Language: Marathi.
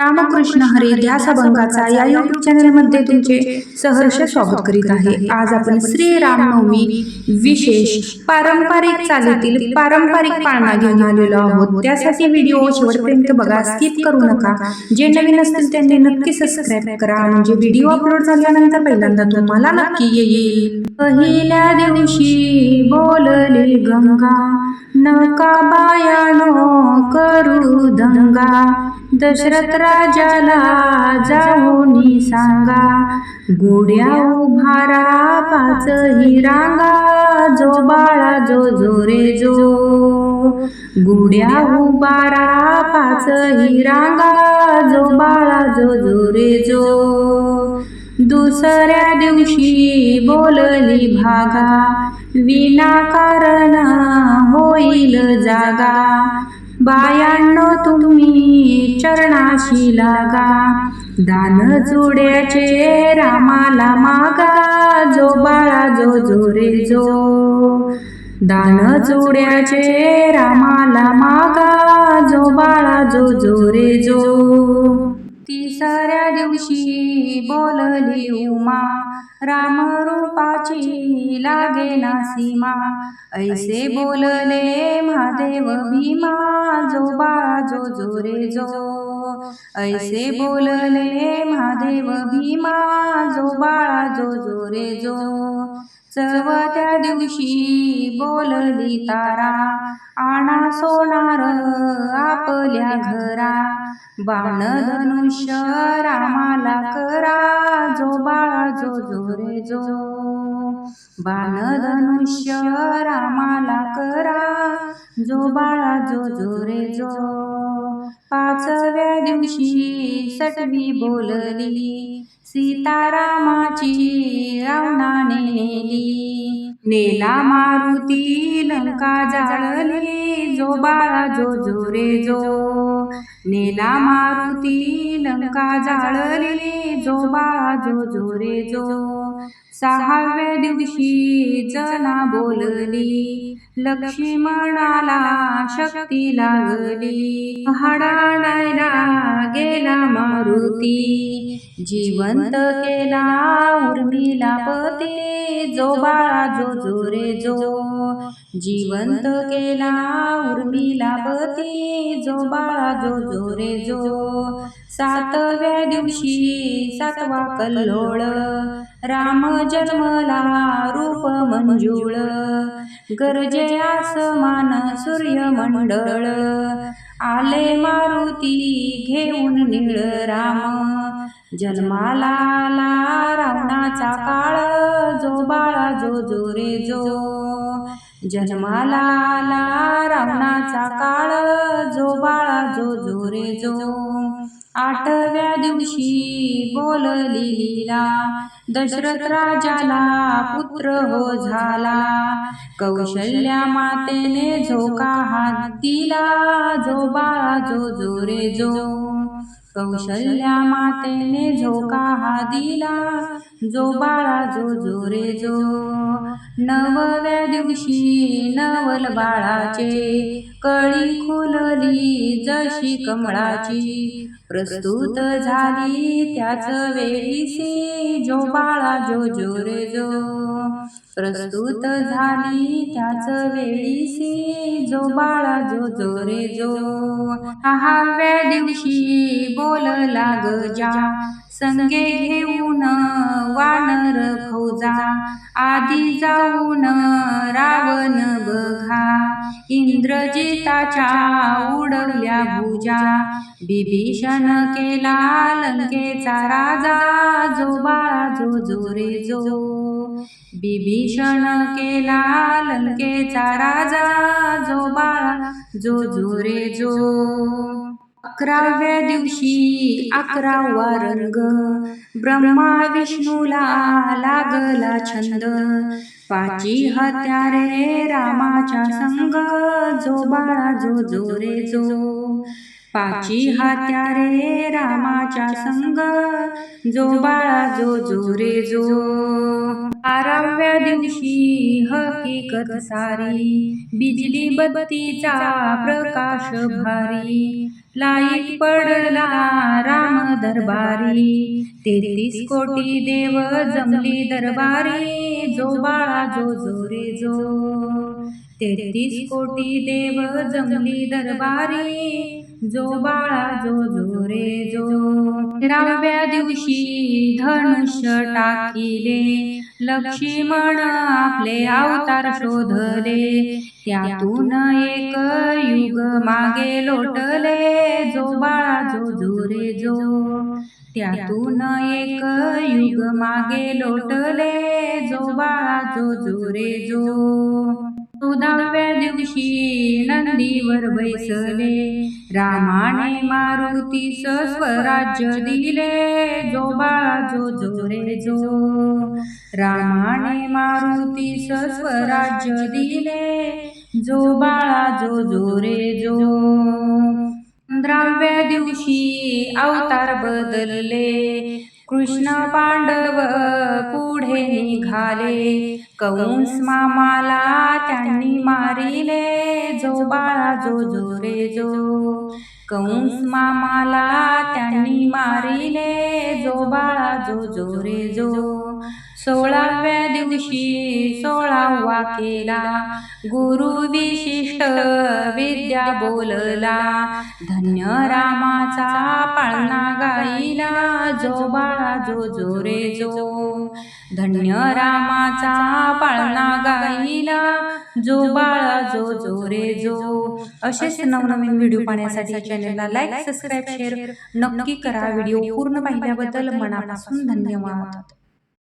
रामकृष्ण हरी ध्यास अभंगाचा या युट्यूब चॅनलमध्ये तुमचे सहर्ष स्वागत करीत आहे. आज आपण श्री रामनवमी विशेष पारंपरिक चालीतील पारंपरिक पाळणा घेऊन आलेलो आहोत. त्यासाठी व्हिडिओ शेवटपर्यंत बघा स्किप करू नका. जे नवीन असतील त्यांनी नक्की सबस्क्राईब करा. म्हणजे व्हिडिओ अपलोड झाल्यानंतर पहिल्यांदा तुम्हाला नक्की येईल. पहिल्या दिवशी बोलली गंगा नका बायानो करू दंगा. दशरथ राजाला जाऊनी सांगा गुड्या उभारा पाच ही रांगा जो बाळा जो जो रे जो. गुड्या उभारा पाच ही रांगा जो बाळा जो जो रे जो. दुसऱ्या दिवशी बोलली भागा विनाकारण होईल जागा. बायांनो तुम्ही चरणाशी लागा. दान जोड्याचे रामाला मागा. जो बाळा जो जो रे जो. दान जोड्याचे रामाला मागा. जो बाळा जो जो रे जो. तिसऱ्या दिवशी बोलली उमा राम रूपाची लागे ना सीमा. ऐसे बोलले महादेव भीमा जो बाळा जो जो. रे जो ऐसे बोलले महादेव भीमा जो बाळा जो जो. रे जो चवथ्या दिवशी बोलली तारा आणा सोनार आपल्या घरा. बाण धनुष्य रामाला करा जो बाळा जो जो रे जो. बाण धनुष्य रामाला करा जो बाळा जो जो. रे जो. पाचव्या दिवशी सटवी बोलली सीतारामाची रावणाने नेली. नेला मारुती लंका जाळली जो बाळा जो जो रे जो. नेला मारुती लंका जाळली जो बाळा जो जो रे जो. सहाव्या दिवशी जना बोलली. लक्ष्मणाला शक्ती लागली. हाडाणायला गेला मारुती. जिवंत केला उर्मिला पती. जो बाळा जो जो रे जो. जिवंत केला उर्मिला पती जो बाळा जो जो रे जो. सातव्या दिवशी सातवा कल्लोळ राम जन्मला रूप मंजुळ. गरजे आसमान सूर्यमंडळ आले मारुती घेऊन निळ राम. जन्माला आला रावणाचा काळ जो बाळा जो जो रे जो. जन्माला आला रावणाचा काळ जो बाळा जो जो रे जो. आठव्या दिवशी बोलली लीला दशरथ राजाला पुत्र हो झाला. कौशल्या मातेने झोका हात दिला जो बाळा जो जो रे जो. कौशल्या मातेने झोका हा दिला. जो बाळा जो जो रे जो. नवव्या दिवशी नवल बाळाचे कळी खुलली जशी कमळाची. प्रस्तुत झाली त्याच वेळीसी जो बाळा जो जो रे जो. प्रस्तुत झाली त्याच वेळीसी जो बाळा जो जो रे जो. सहाव्या दिवशी बोलला जा संगे घेऊन आधी जाऊन रावण बघा. इंद्रजिताच्या उडवल्या भुजा. बिभीषण केला लंकेचा राजा जो बाळा जो जो रे जो. बिभीषण केला लंकेचा राजा जो बाळा जो जो रे जो. अकराव्या दिवशी अकरावा रंग. ब्रह्मा विष्णूला लागला छंद. पाची हत्यारे रामाच्या संग जो बाळा जो जो रे जो. पाची हत्यारे रामाच्या संग जो बाळा जो जो रे जो आराव्या दिवशी हकीकत सारी बिजली बत्तीचा प्रकाश भारी लाइट पडला राम दरबारी तेहतीस कोटी देव जमली दरबारी जो बाळा जो जो रे जो तेहतीस कोटी देव जमली दरबारी जो बाळा जो जो रे जो तेराव्या दिवशी धनुष्य टाकिले लक्ष्मण आपले अवतार शोधले त्यातून एक युग मागे लोटले जो बाळा जो जो रे जो त्यातून एक युग मागे लोटले जो बाळा जो जो रे जो चौदाव्या दिवशी नंदीवर बैसले. रामाने मारुती स्वराज्य दिले. जो बाळा जो जो रे जो. रामाने मारुती स्वराज्य दिले. जो बाळा जो जो रे जो. पंधराव्या दिवशी अवतार बदलले. कृष्ण पांडव पुढे निघाले. कंस मामाला त्यांनी मारिले. जो बाळा जो जो रे जो. कंस मामाला त्यांनी मारिले. जो बाळा जो जो रे जो. सोळाव्या दिवशी सोळावा केला. गुरु विशिष्ट विद्या बोलला. धन्य रामाचा पाळणा गाईला जो बाळा जो जो रे जो. धन्य रामाचा पाळणा गाईला जो बाळा जो जो रे जो. असेच नवनवीन व्हिडिओ पाहण्यासाठी चॅनलला लाईक सबस्क्राईब शेअर नक्की करा. व्हिडिओ पूर्ण पाहिल्याबद्दल मनापासून धन्यवाद.